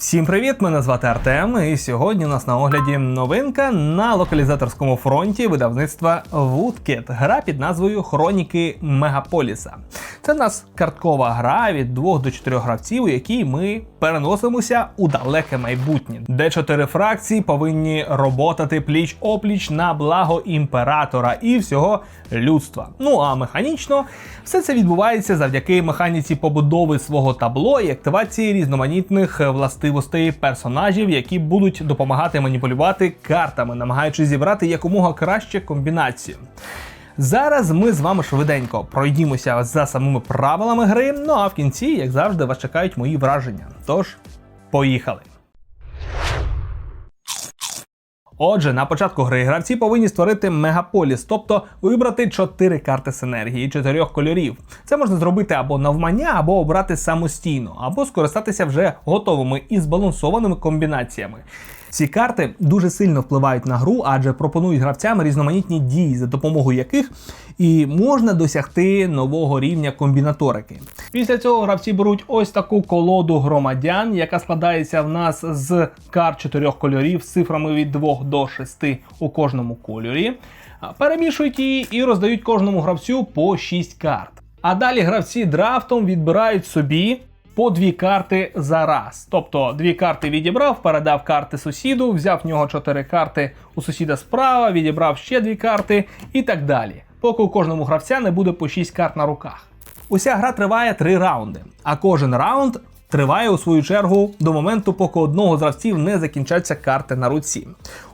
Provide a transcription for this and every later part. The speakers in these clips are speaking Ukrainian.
Всім привіт! Мене звати Артем, і сьогодні у нас на огляді новинка на локалізаторському фронті видавництва Woodkit, Гра під назвою Хроніки Мегаполіса. Це в нас карткова гра від 2 до 4 гравців, у якій ми переносимося у далеке майбутнє, де чотири фракції повинні роботати пліч опліч на благо імператора і всього людства. Ну а механічно все це відбувається завдяки механіці побудови свого табло і активації різноманітних властивостей персонажів, які будуть допомагати маніпулювати картами, намагаючись зібрати якомога краще комбінацію. Зараз ми з вами швиденько пройдімося за самими правилами гри. Ну а в кінці, як завжди, вас чекають мої враження. Тож, поїхали! Отже, на початку гри гравці повинні створити мегаполіс, тобто вибрати 4 карти синергії чотирьох кольорів. Це можна зробити або навмання, або обрати самостійно, або скористатися вже готовими і збалансованими комбінаціями. Ці карти дуже сильно впливають на гру, адже пропонують гравцям різноманітні дії, за допомогою яких і можна досягти нового рівня комбінаторики. Після цього гравці беруть ось таку колоду громадян, яка складається в нас з карт чотирьох кольорів з цифрами від 2 до 6 у кожному кольорі. Перемішують її і роздають кожному гравцю по 6 карт. А далі гравці драфтом відбирають собі по дві карти за раз. Тобто дві карти відібрав, передав карти сусіду, взяв в нього чотири карти у сусіда справа, відібрав ще дві карти і так далі. Поки у кожному гравця не буде по 6 карт на руках. Уся гра триває 3 раунди, а кожен раунд триває у свою чергу до моменту, поки одного з гравців не закінчаться карти на руці.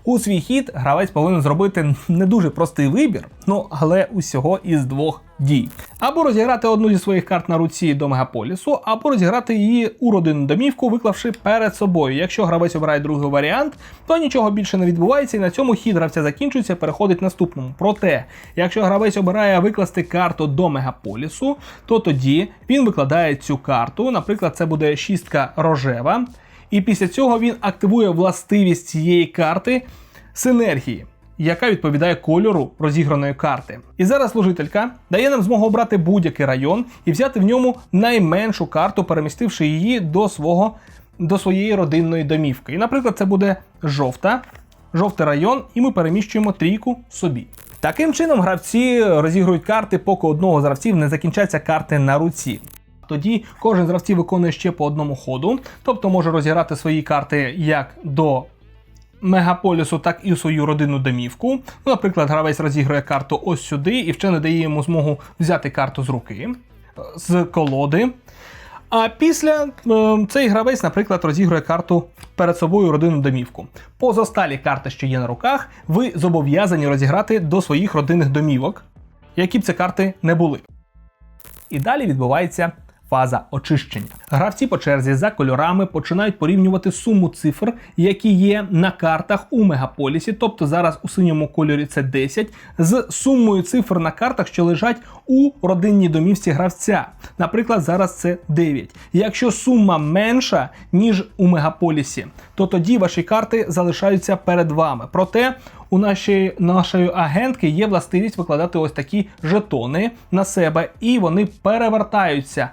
У свій хід гравець повинен зробити не дуже простий вибір, ну але усього із двох дій. Або розіграти одну зі своїх карт на руці до мегаполісу, або розіграти її у родинну домівку, виклавши перед собою. Якщо гравець обирає другий варіант, то нічого більше не відбувається, і на цьому хід гравця закінчується, переходить наступному. Проте, якщо гравець обирає викласти карту до мегаполісу, то тоді він викладає цю карту. Наприклад, це буде шістка рожева. І після цього він активує властивість цієї карти синергії, яка відповідає кольору розіграної карти. І зараз служителька дає нам змогу обрати будь-який район і взяти в ньому найменшу карту, перемістивши її до свого до своєї родинної домівки. І, наприклад, це буде жовта, жовтий район, і ми переміщуємо трійку собі. Таким чином, гравці розігрують карти, поки одного з гравців не закінчаться карти на руці. Тоді кожен з гравців виконує ще по одному ходу, тобто може розіграти свої карти як до мегаполісу, так і свою родинну домівку. Ну, Наприклад, гравець розігрує карту ось сюди і ще не дає йому змогу взяти карту з руки, з колоди. А після е, цей гравець, наприклад, розігрує карту перед собою родинну домівку. Позосталі карти, що є на руках, ви зобов'язані розіграти до своїх родинних домівок, які б ці карти не були. І далі відбувається фаза очищення. Гравці по черзі за кольорами починають порівнювати суму цифр, які є на картах у мегаполісі, тобто зараз у синьому кольорі це 10, з сумою цифр на картах, що лежать у родинній домівці гравця. Наприклад, зараз це 9. Якщо сума менша, ніж у мегаполісі, то тоді ваші карти залишаються перед вами. Проте у нашої нашої агентки є властивість викладати ось такі жетони на себе, і вони перевертаються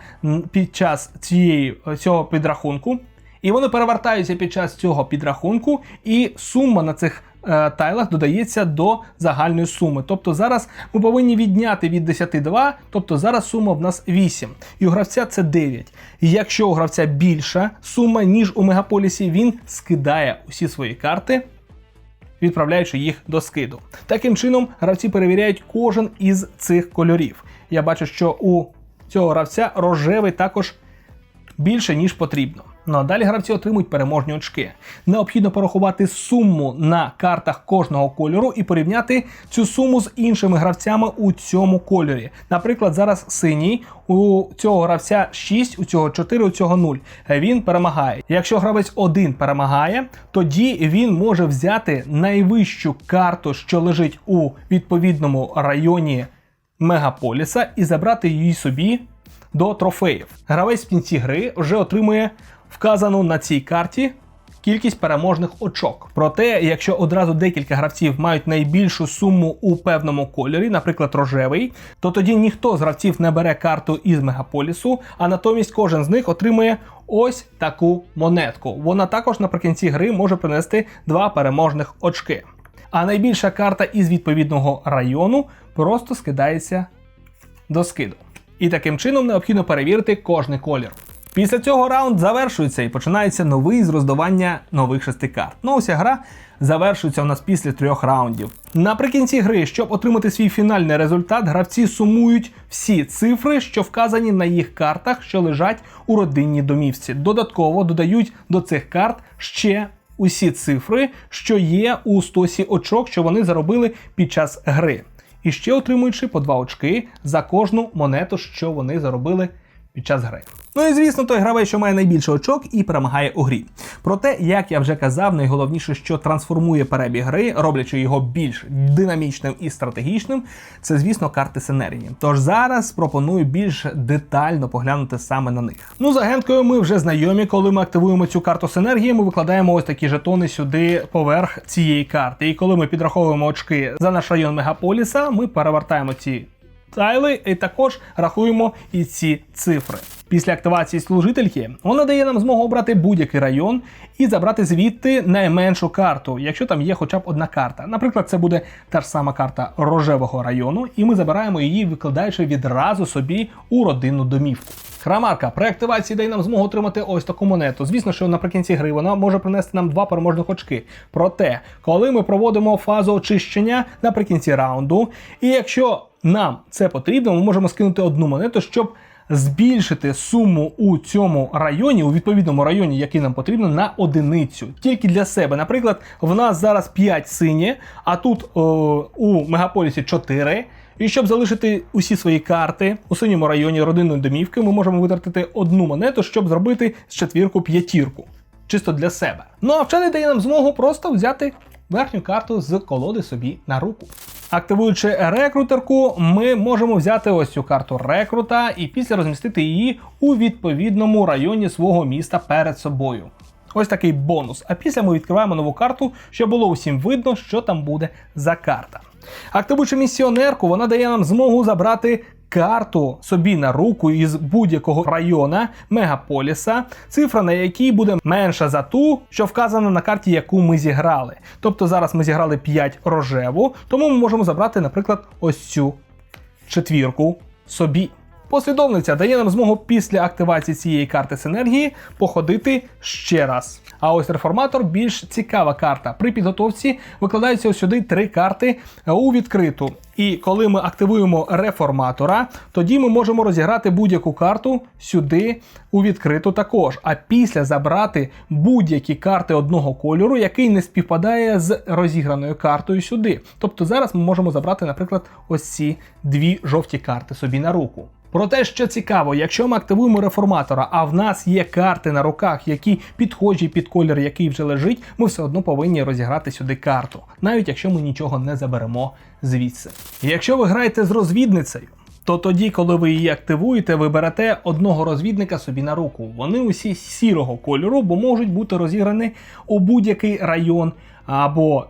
під час цієї цього підрахунку. І вони перевертаються під час цього підрахунку, і сума на цих е, тайлах додається до загальної суми. Тобто зараз ми повинні відняти від 10 2, тобто зараз сума в нас 8. І у гравця це 9. І якщо у гравця більша сума, ніж у мегаполісі, він скидає усі свої карти відправляючи їх до скиду. Таким чином, гравці перевіряють кожен із цих кольорів. Я бачу, що у цього гравця рожевий також більше, ніж потрібно. Ну а далі гравці отримують переможні очки. Необхідно порахувати суму на картах кожного кольору і порівняти цю суму з іншими гравцями у цьому кольорі. Наприклад, зараз синій у цього гравця 6, у цього 4, у цього 0. Він перемагає. Якщо гравець один перемагає, тоді він може взяти найвищу карту, що лежить у відповідному районі мегаполіса, і забрати її собі до трофеїв. Гравець в кінці гри вже отримує вказану на цій карті кількість переможних очок. Проте, якщо одразу декілька гравців мають найбільшу суму у певному кольорі, наприклад, рожевий, то тоді ніхто з гравців не бере карту із мегаполісу, а натомість кожен з них отримує ось таку монетку. Вона також наприкінці гри може принести два переможних очки. А найбільша карта із відповідного району просто скидається до скиду. І таким чином необхідно перевірити кожний колір. Після цього раунд завершується і починається новий з роздавання нових шести карт. Ну ось гра завершується у нас після трьох раундів. Наприкінці гри, щоб отримати свій фінальний результат, гравці сумують всі цифри, що вказані на їх картах, що лежать у родинній домівці. Додатково додають до цих карт ще усі цифри, що є у стосі очок, що вони заробили під час гри. І ще отримуючи по 2 очки за кожну монету, що вони заробили під час гри. Ну і звісно, той гравець, що має найбільше очок і перемагає у грі. Проте, як я вже казав, найголовніше, що трансформує перебіг гри, роблячи його більш динамічним і стратегічним, це, звісно, карти синергії. Тож зараз пропоную більш детально поглянути саме на них. Ну, з агенткою ми вже знайомі. Коли ми активуємо цю карту синергії, ми викладаємо ось такі жетони сюди поверх цієї карти. І коли ми підраховуємо очки за наш район мегаполіса, ми перевертаємо ці тайли і також рахуємо і ці цифри. Після активації служительки вона дає нам змогу обрати будь-який район і забрати звідти найменшу карту, якщо там є хоча б одна карта. Наприклад, це буде та ж сама карта рожевого району, і ми забираємо її, викладаючи відразу собі у родинну домівку. Храмарка при активації дає нам змогу отримати ось таку монету. Звісно, що наприкінці гри вона може принести нам два переможних очки. Проте, коли ми проводимо фазу очищення наприкінці раунду, і якщо нам це потрібно, ми можемо скинути одну монету, щоб збільшити суму у цьому районі, у відповідному районі, який нам потрібно, на одиницю. Тільки для себе. Наприклад, в нас зараз 5 сині, а тут о, у мегаполісі 4. І щоб залишити усі свої карти у синьому районі родинної домівки, ми можемо витратити одну монету, щоб зробити з четвірку п'ятірку. Чисто для себе. Ну а вчений дає нам змогу просто взяти верхню карту з колоди собі на руку. Активуючи рекрутерку, ми можемо взяти ось цю карту рекрута і після розмістити її у відповідному районі свого міста перед собою. Ось такий бонус. А після ми відкриваємо нову карту, щоб було усім видно, що там буде за карта. Активуючи місіонерку, вона дає нам змогу забрати карту собі на руку із будь-якого района мегаполіса, цифра на якій буде менша за ту, що вказана на карті, яку ми зіграли. Тобто зараз ми зіграли 5 рожеву, тому ми можемо забрати, наприклад, ось цю четвірку собі. Послідовниця дає нам змогу після активації цієї карти синергії походити ще раз. А ось реформатор більш цікава карта. При підготовці викладаються сюди три карти у відкриту. І коли ми активуємо реформатора, тоді ми можемо розіграти будь-яку карту сюди у відкриту також. А після забрати будь-які карти одного кольору, який не співпадає з розіграною картою сюди. Тобто зараз ми можемо забрати, наприклад, ось ці дві жовті карти собі на руку. Проте, що цікаво, якщо ми активуємо реформатора, а в нас є карти на руках, які підходять під колір, який вже лежить, ми все одно повинні розіграти сюди карту, навіть якщо ми нічого не заберемо звідси. Якщо ви граєте з розвідницею, то тоді, коли ви її активуєте, ви берете одного розвідника собі на руку. Вони усі сірого кольору, бо можуть бути розіграні у будь-який район або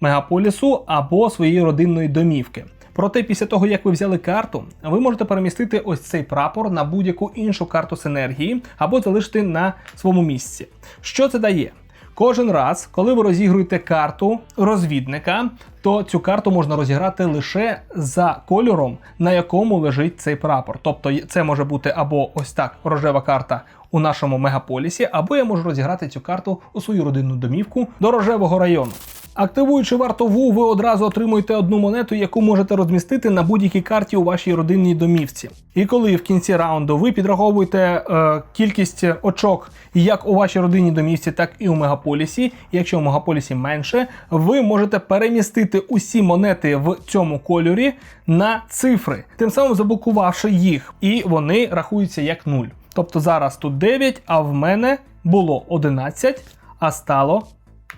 мегаполісу, або своєї родинної домівки. Проте після того, як ви взяли карту, ви можете перемістити ось цей прапор на будь-яку іншу карту синергії або залишити на своєму місці. Що це дає? Кожен раз, коли ви розігруєте карту розвідника, то цю карту можна розіграти лише за кольором, на якому лежить цей прапор. Тобто це може бути або ось так рожева карта у нашому мегаполісі, або я можу розіграти цю карту у свою родинну домівку до рожевого району. Активуючи вартову, ви одразу отримуєте одну монету, яку можете розмістити на будь-якій карті у вашій родинній домівці. І коли в кінці раунду ви підраховуєте е, кількість очок як у вашій родинній домівці, так і у мегаполісі. Якщо у мегаполісі менше, ви можете перемістити усі монети в цьому кольорі на цифри, тим самим заблокувавши їх, і вони рахуються як нуль. Тобто зараз тут 9, а в мене було 11, а стало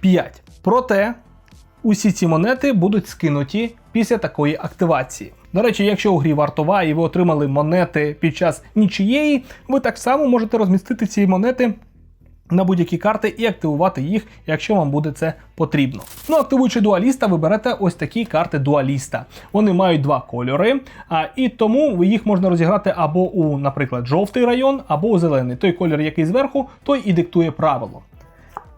5. Проте усі ці монети будуть скинуті після такої активації. До речі, якщо у грі вартова і ви отримали монети під час нічиєї, ви так само можете розмістити ці монети на будь-які карти і активувати їх, якщо вам буде це потрібно. Ну, активуючи дуаліста, ви берете ось такі карти дуаліста. Вони мають два кольори, а, і тому їх можна розіграти або у, наприклад, жовтий район, або у зелений. Той колір, який зверху, той і диктує правило.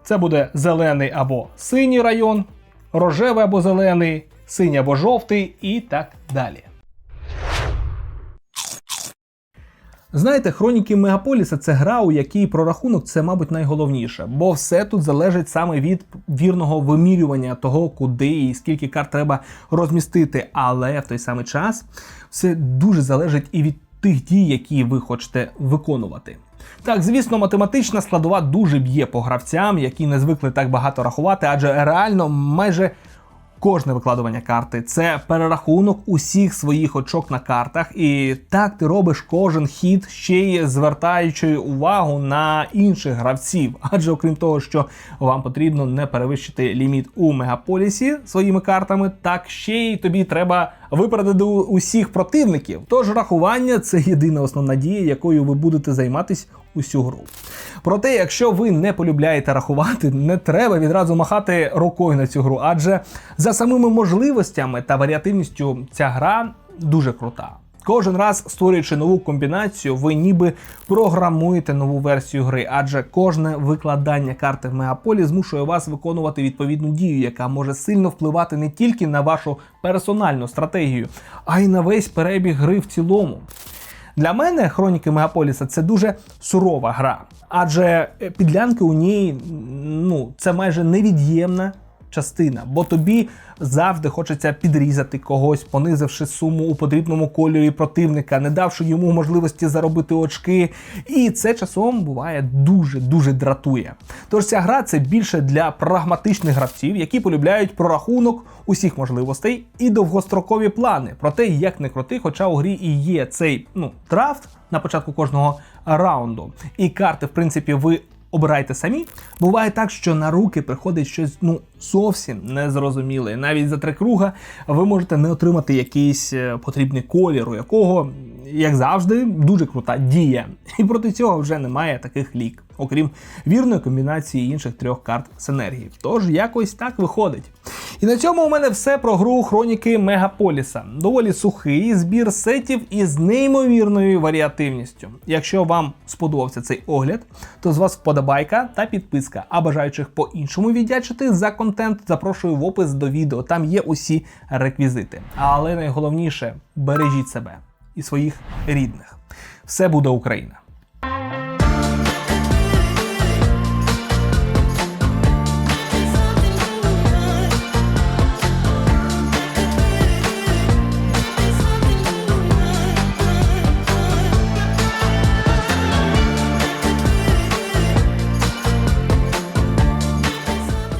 Це буде зелений або синій район, рожевий або зелений, синій або жовтий і так далі. Знаєте, хроніки Мегаполіса це гра, у якій прорахунок це, мабуть, найголовніше, бо все тут залежить саме від вірного вимірювання того, куди і скільки карт треба розмістити. Але в той самий час все дуже залежить і від тих дій, які ви хочете виконувати. Так, звісно, математична складова дуже б'є по гравцям, які не звикли так багато рахувати, адже реально майже Кожне викладування карти це перерахунок усіх своїх очок на картах, і так ти робиш кожен хід, ще й звертаючи увагу на інших гравців. Адже окрім того, що вам потрібно не перевищити ліміт у мегаполісі своїми картами, так ще й тобі треба випередити усіх противників. Тож рахування це єдина основна дія, якою ви будете займатись усю гру. Проте, якщо ви не полюбляєте рахувати, не треба відразу махати рукою на цю гру, адже за самими можливостями та варіативністю ця гра дуже крута. Кожен раз створюючи нову комбінацію, ви ніби програмуєте нову версію гри, адже кожне викладання карти в мегаполі змушує вас виконувати відповідну дію, яка може сильно впливати не тільки на вашу персональну стратегію, а й на весь перебіг гри в цілому. Для мене хроніки Мегаполіса це дуже сурова гра, адже е, підлянки у ній ну, це майже невід'ємна частина, бо тобі завжди хочеться підрізати когось, понизивши суму у потрібному кольорі противника, не давши йому можливості заробити очки. І це часом буває дуже дуже дратує. Тож ця гра це більше для прагматичних гравців, які полюбляють прорахунок усіх можливостей і довгострокові плани. Про те, як не крути, хоча у грі і є цей ну драфт на початку кожного раунду, і карти, в принципі, ви. Обирайте самі. Буває так, що на руки приходить щось ну зовсім незрозуміле. Навіть за три круга ви можете не отримати якийсь е, потрібний колір, у якого, як завжди, дуже крута дія. І проти цього вже немає таких лік, окрім вірної комбінації інших трьох карт синергії. Тож якось так виходить. І на цьому у мене все про гру Хроніки Мегаполіса. Доволі сухий збір сетів із неймовірною варіативністю. Якщо вам сподобався цей огляд, то з вас вподобайка та підписка. А бажаючих по-іншому віддячити за контент, запрошую в опис до відео. Там є усі реквізити. Але найголовніше бережіть себе і своїх рідних. Все буде Україна!